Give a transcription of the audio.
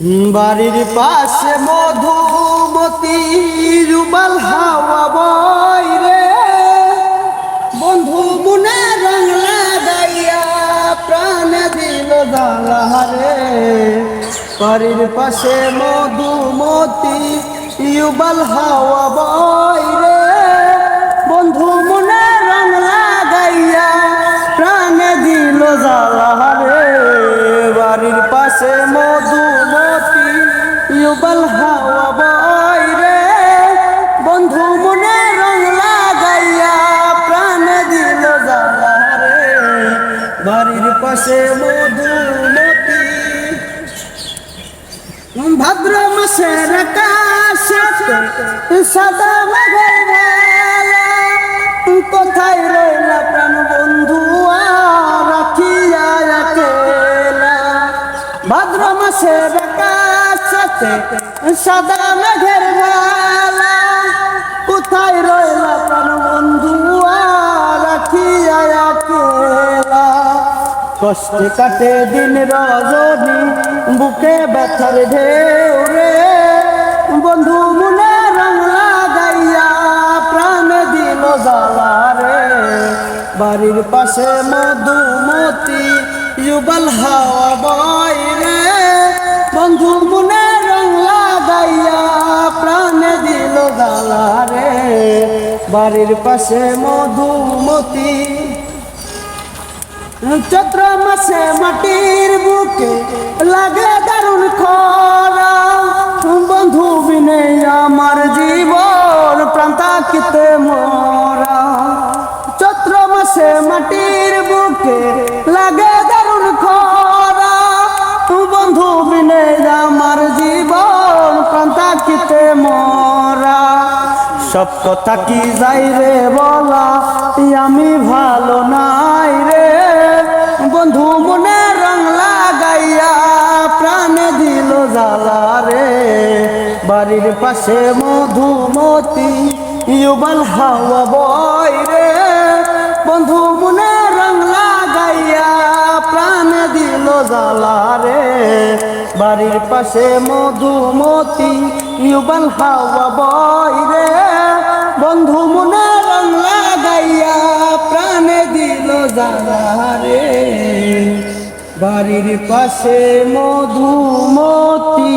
বাড়ির পাশে মধুমতি, রুমাল, হাওয়া বই রে। বন্ধু মুনে রং লাগাইয়া প্রাণ দিল দালারে বাড়ির পাশে মধুমতি ইউবাল হাওয়া বই ইউবাল হাওয়া বই রে। বন্ধু মনে রং লাগাইয়া প্রাণ দিল জালারে বাড়ির পাশে মধুমতি। ভাদ্র মাসের আকাশে সাদা কোথায় রইলা প্রাণ বন্ধু রাখিয়া ভাদ্র মাসের আকাশে সাদা মেঘের বেলা কোথায় রইলা প্রাণ বন্ধু? রাখিয়া একেলা কষ্টে কাটে দিন রজনী, বুকে ব্যথার ঢেউ রে। বন্ধু, মনে রং লাগাইয়া প্রাণ দিল জ্বালা রে। বাড়ির পাশে মধুমতি, যুগল হাওয়া বয় রে বাড়ির পাশে মধুমতি। চৈত্র মাসে মাটির বুকে লাগে দারুণ সব কথা কি যাই রে বলা? আমি ভালো নাই রে। বন্ধু মনে রং লাগাইয়া প্রাণ দিল জ্বালা রে। বাড়ির পাশে মধুমতি, ইউবাল হাওয়া বই রে। বন্ধু মনে রং লাগাইয়া প্রাণ দিল জ্বালা রে। বাড়ির পাশে মধুমতি, ইউবাল হাওয়া বই রে। বন্ধু মনে রং লাগাইয়া প্রাণে দিল জালারে বাড়ির পাশে মধুমতি।